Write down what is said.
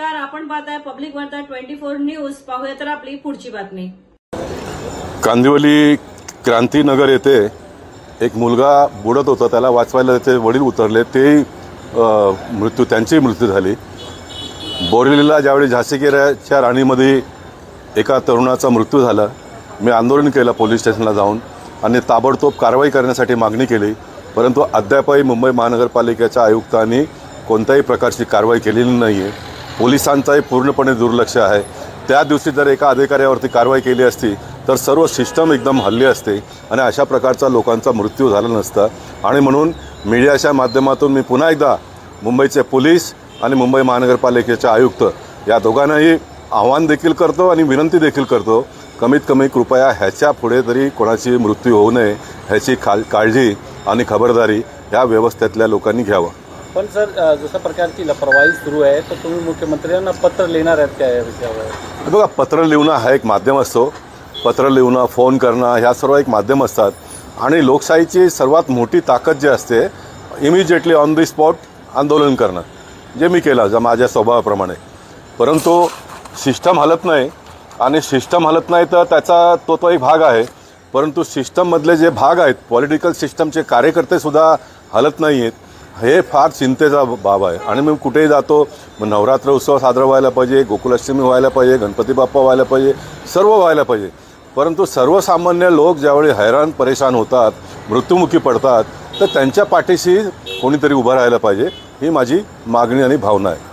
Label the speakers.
Speaker 1: आपण पाहताय पब्लिक वार्ता ट्वेंटी फोर न्यूज पाहूया तर आपली पुढची बातमी.
Speaker 2: कांदिवली क्रांतीनगर येथे एक मुलगा बुडत होता. त्याला वाचवायला त्याचे वडील उतरले. ते मृत्यू त्यांचीही मृत्यू झाली. बोरिवलीला ज्यावेळी झाशीगिऱ्याच्या राणीमध्ये एका तरुणाचा मृत्यू झाला मी आंदोलन केलं पोलीस स्टेशनला जाऊन आणि ताबडतोब कारवाई करण्यासाठी मागणी केली. परंतु अद्यापही मुंबई महानगरपालिकेच्या आयुक्तांनी कोणत्याही प्रकारची कारवाई केलेली नाही आहे पोलिसांचाही पूर्णपणे दुर्लक्ष आहे. त्या दिवशी जर एका अधिकाऱ्यावरती कारवाई केली असती तर सर्व सिस्टम एकदम हल्ली असते आणि अशा प्रकारचा लोकांचा मृत्यू झाला नसता. आणि म्हणून मीडियाच्या माध्यमातून मी पुन्हा एकदा मुंबईचे पोलीस आणि मुंबई महानगरपालिकेचे आयुक्त या दोघांनाही आव्हान देखील करतो आणि विनंती देखील करतो कमीत कमी कृपया ह्याच्या पुढे तरी कोणाची मृत्यू होऊ नये ह्याची खा काळजी आणि खबरदारी या व्यवस्थेतल्या लोकांनी घ्यावं.
Speaker 3: पण सर अ, जसं प्रकारची लापरवाही सुरू आहे तर तुम्ही मुख्यमंत्र्यांना पत्र लिहिणार आहेत त्या विषयावर?
Speaker 2: बघा पत्र लिहणं हा एक माध्यम असतो. पत्र लिहणं फोन करणं ह्या सर्व एक माध्यम असतात. आणि लोकशाहीची सर्वात मोठी ताकद जी असते इमिजिएटली ऑन दी स्पॉट आंदोलन करणं जे मी केलं ज माझ्या स्वभावाप्रमाणे. परंतु सिस्टम हलत नाही. आणि सिस्टम हलत नाही तर त्याचा तो तो एक भाग आहे. परंतु सिस्टममधले जे भाग आहेत पॉलिटिकल सिस्टमचे कार्यकर्तेसुद्धा हलत नाही आहेत हे फार चिंतेचा बाब आहे. आणि मी कुठेही जातो मग नवरात्र उत्सव साजरा व्हायला पाहिजे गोकुलाष्टमी व्हायला पाहिजे गणपती बाप्पा व्हायला पाहिजे सर्व व्हायला पाहिजे. परंतु सर्वसामान्य लोक ज्यावेळी हैराण परेशान होतात मृत्युमुखी पडतात तर त्यांच्या पाठीशी कोणीतरी उभं राहायला पाहिजे ही माझी मागणी आणि भावना आहे.